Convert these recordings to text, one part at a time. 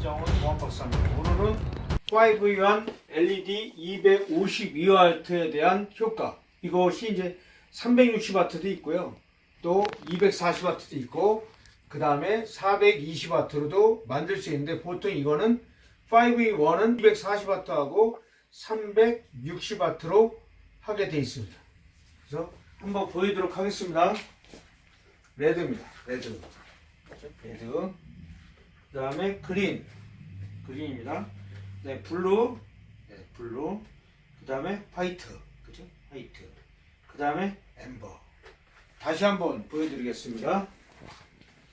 이정훈 공학박사입니다. 오늘은 5V1 LED 252W에 대한 효과. 이것이 이제 360W도 있고요. 또 240W도 있고, 그 다음에 420W로도 만들 수 있는데, 보통 이거는 5V1은 240W하고 360W로 하게 되어 있습니다. 그래서 한번 보이도록 하겠습니다. 레드입니다. 레드. 레드. 그 다음에 그린. 그린입니다. 네, 블루. 네, 블루. 그 다음에 화이트. 그죠? 화이트. 그 다음에 엠버. 다시 한번 보여드리겠습니다.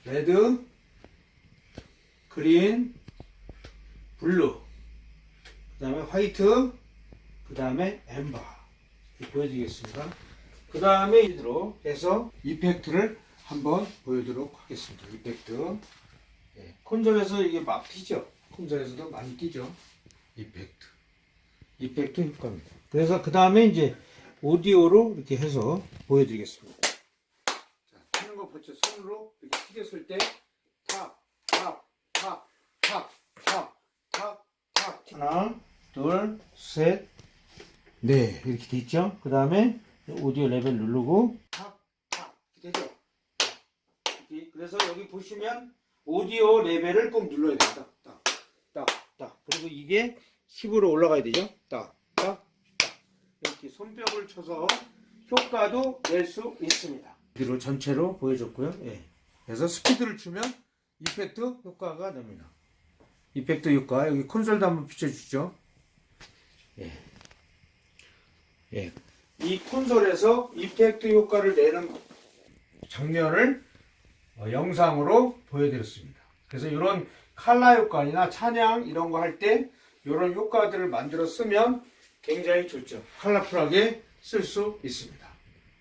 레드. 그린. 블루. 그 다음에 화이트. 그 다음에 엠버. 보여드리겠습니다. 그 다음에 이대로 해서 이펙트를 한번 보여드리도록 하겠습니다. 이펙트. 예, 콘솔에서 이게 막 튀죠. 콘솔에서도 많이 튀죠. 이펙트. 이펙트 효과입니다. 그래서 그 다음에 이제 오디오로 이렇게 해서 보여드리겠습니다. 자, 튀는 거 보죠. 손으로 이렇게 튀겼을 때 탑, 탑, 탑, 탑, 탑, 탑, 탑. 하나, 둘, 셋, 네, 이렇게 돼 있죠. 그 다음에 오디오 레벨 누르고 탁, 탁, 이렇게 되죠. 이렇게, 그래서 여기 보시면 오디오 레벨을 꼭 눌러야 됩니다. 딱, 딱, 딱. 그리고 이게 10으로 올라가야 되죠. 딱, 딱, 딱. 이렇게 손뼉을 쳐서 효과도 낼 수 있습니다. 이대로 전체로 보여줬고요. 예. 그래서 스피드를 주면 이펙트 효과가 납니다. 이펙트 효과 여기 콘솔도 한번 비춰주죠. 예. 이 콘솔에서 이펙트 효과를 내는 장면을 어, 영상으로 보여드렸습니다. 그래서 이런 칼라 효과나 찬양 이런 거 할 때 이런 효과들을 만들어 쓰면 굉장히 좋죠. 컬러풀하게 쓸 수 있습니다.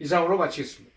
이상으로 마치겠습니다.